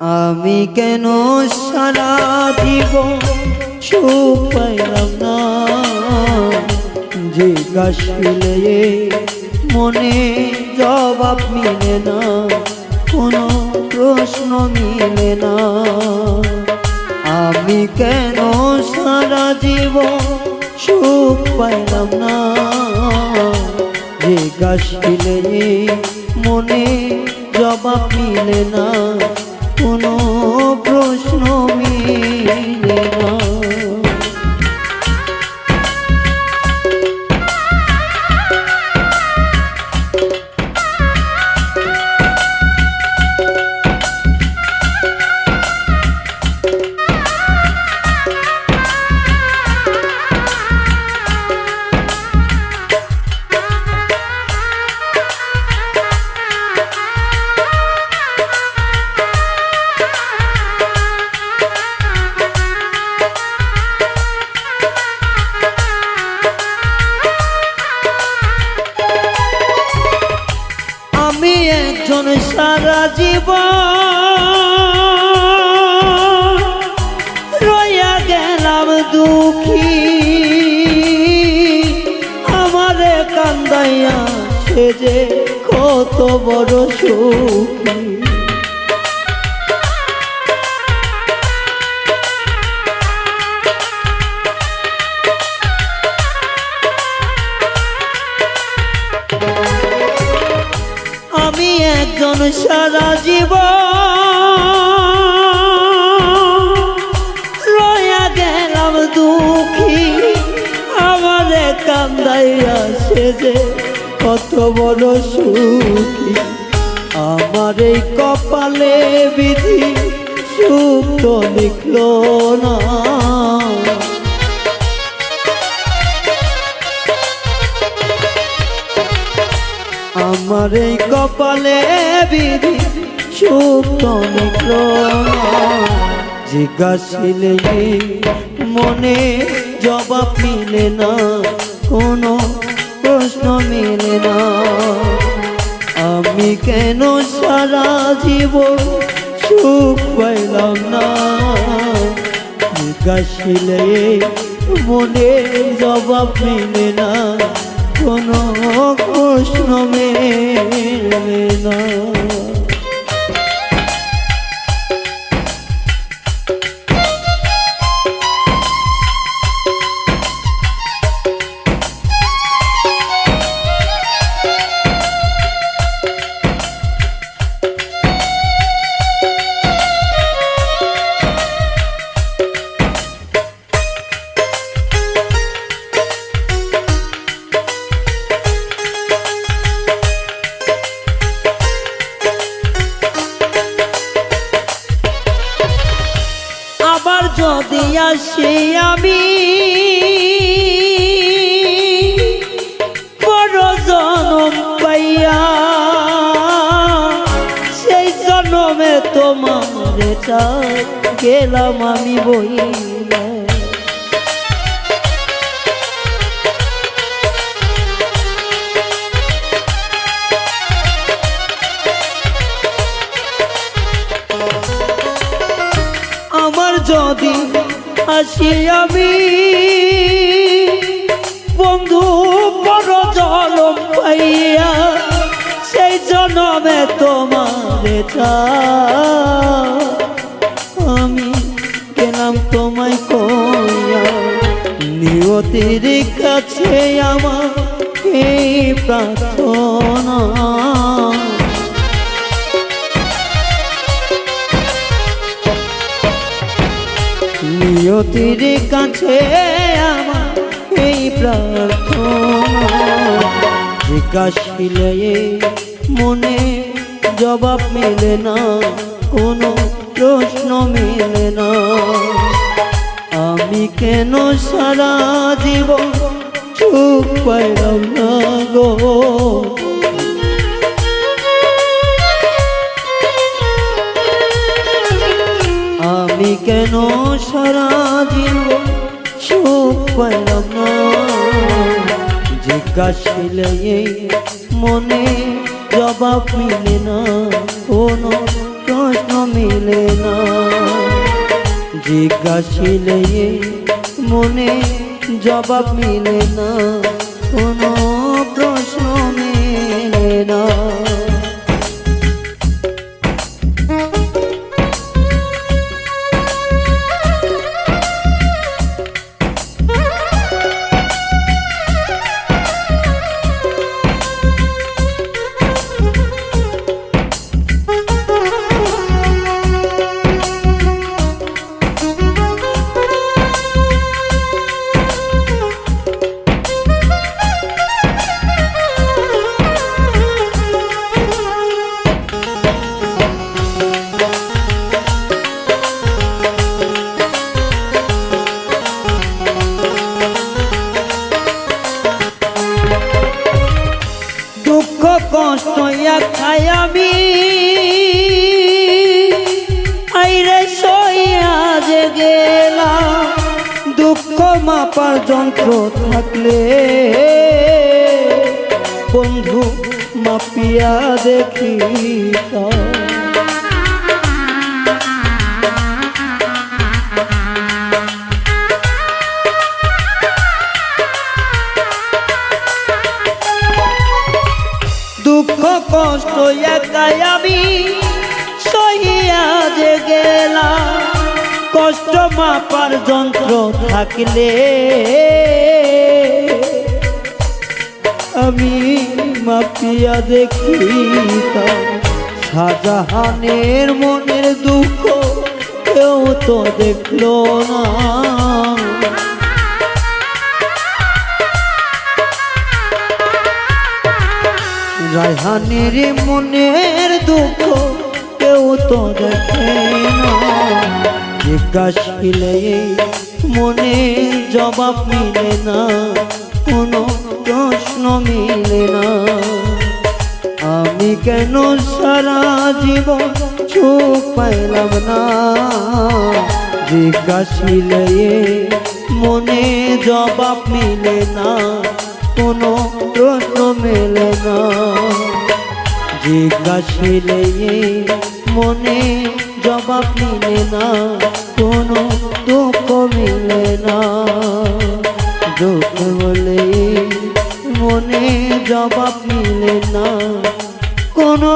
আমি কেন সারা জীবন সুখ পাইলাম না? জিজ্ঞাসিলে মনে জবাব মিলে না, কোনো প্রশ্ন মিলে না। আমি কেন সারা জীবন সুখ পাইলাম না? জিজ্ঞাসিলে মনে জবাব মিলে না যে কত বড় সুখী। আমি একজন সারা জীব কত বড় সুখী। আমার এই কপালে বিধি সুখ তো লিখলো না। আমার এই কপালে বিধি সুখ নিকল জিজ্ঞাসিলে মনে জবাব মিলে না। কোনো প্রশ্ন মেলে না। আমি কেন সারা জীব সুখ পাইলাম না? জিজ্ঞাসিলে মনে জবাব মেলে না। কোনো প্রশ্ন মেলে না। যদি আসি আমি বড় জনম পাইয়া সেই জনমে তোমার গেলাম আমি বইয়া। যদি আসি আমি, বন্ধু বড় জলম পাইয়া সেই জনমে তোমার আমি গেলাম তোমায় কইয়া নিয়তির কাছে আমার এই প্রার্থনা। নিয়তির কাছে আমার এই প্রার্থনা। জিজ্ঞাসিলে মনে জবাব মেলে না, কোনো প্রশ্ন মেলে না। আমি কেন সারা জীবন চুপ পাইলাম না গো? আমি কেন সারা জীবন সুখ পাইলাম জিজ্ঞাসিলে মনে জবাব মিলে না কোনো প্রশ্ন মিলে না জিজ্ঞাসিলে মনে জবাব মিলে না? কোনো প্রশ্ন দুঃখ কষ্ট খাই আমি। আইরে সইয়া যে গেলাম, দুঃখ মাপার যন্ত্র থাকলে। বন্ধু, মাপিয়া দেখি কষ্ট একাই আমি সহিয়া যে গেলাম। কষ্ট মাপার যন্ত্র থাকলে আমি মাপিয়া দেখি শাহজাহানের মনের দুঃখ কেউ তো দেখল না। রায়হানের মনের দুঃখ কেউ তো দেখে না। জিজ্ঞাসিলে মনে জবাব মিলে না, কোনো প্রশ্ন মিলে না। আমি কেন সারা জীবন চোখ পাইলাম না? জিজ্ঞাসিলে মনে জবাব মিলে না, কোনো প্রশ্ন মেলে জিজ্ঞাসিলে মনে জবাব মিলে না, কোনো দুঃখ মিলে না। দুঃখ বলে মনে জবাব মিলে না, কোনো